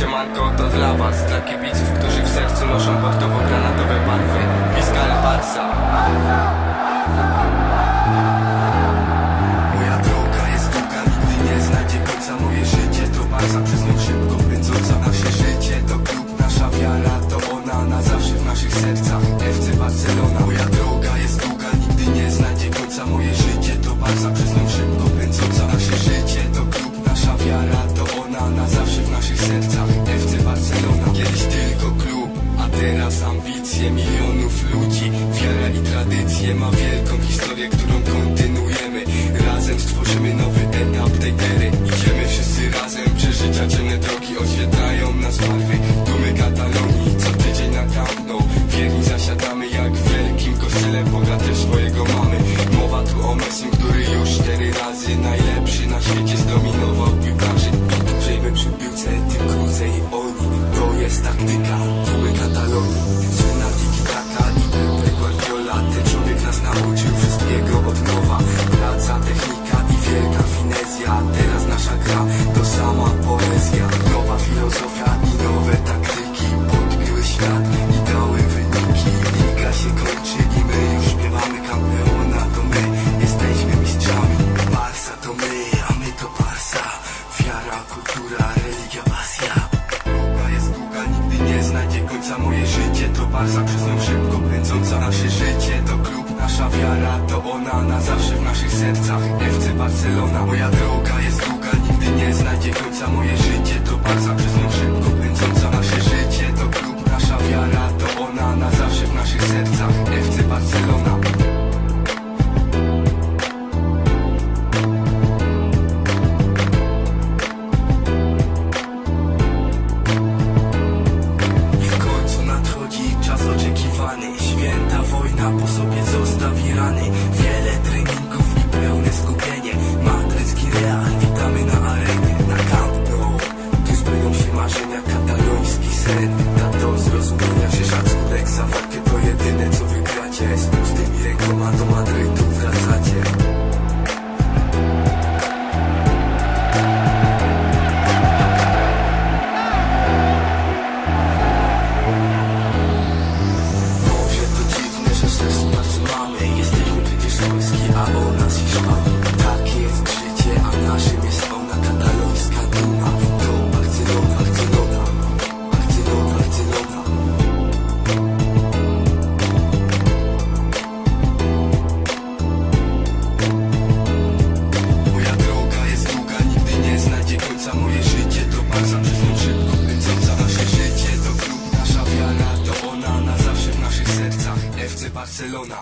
siemanko, to dla was Dla kibiców, którzy w sercu noszą bordowo-granatowe barwy. Wiska El Barca. Moja droga jest długa, nigdy nie znajdzie końca. Moje życie to Barca, przez nią szybko pędząca Nasze życie to klub, nasza wiara to ona Na zawsze w naszych sercach. FC Barcelona. Moja droga jest długa, nigdy nie znajdzie końca. Moje życie to Barca, przez nią szybko pędząca Nasze życie to klub, nasza wiara to ona Na zawsze w naszych sercach Tradycje ma wielką historię, którą kontynuujemy. Razem stworzymy nowy etap tej ery. Idziemy wszyscy razem, przeżycia ciemne drogi Oświetlają nas barwy. Dumy Katalonii Co tydzień na Nou, wierni zasiadamy Jak w wielkim kościele, Boga też swojego mamy. Mowa tu o Messim, który już cztery razy Najlepszy na świecie zdominował piłkarzy. Im dłużej przy piłce, tym krócej oni. To jest taktyka. Dumy Katalonii nasza gra. To sama poezja Nowa filozofia i nowe taktyki. Podbiły świat i dały wyniki. Liga się kończy i my już śpiewamy Kampeona to my jesteśmy mistrzami. Barsa to my, a my to Barsa Wiara, kultura, religia, pasja. Droga jest długa, nigdy nie znajdzie końca. Moje życie to Barsa, przez nią szybko pędząca Nasze życie. To klub, nasza wiara to ona Na zawsze w naszych sercach. FC Barcelona Moja droga jest długa, sercach FC Barcelona. W końcu nadchodzi czas oczekiwany. Święta wojna po sobie zostawi rany. Wiele treningów i pełne skupienie co wygracie Z pustymi rękoma do Madrytu wracacie. Może to dziwne, że serce bardzo mamy. Jesteśmy przecież Polski, a o nas Hiszpanii Barcelona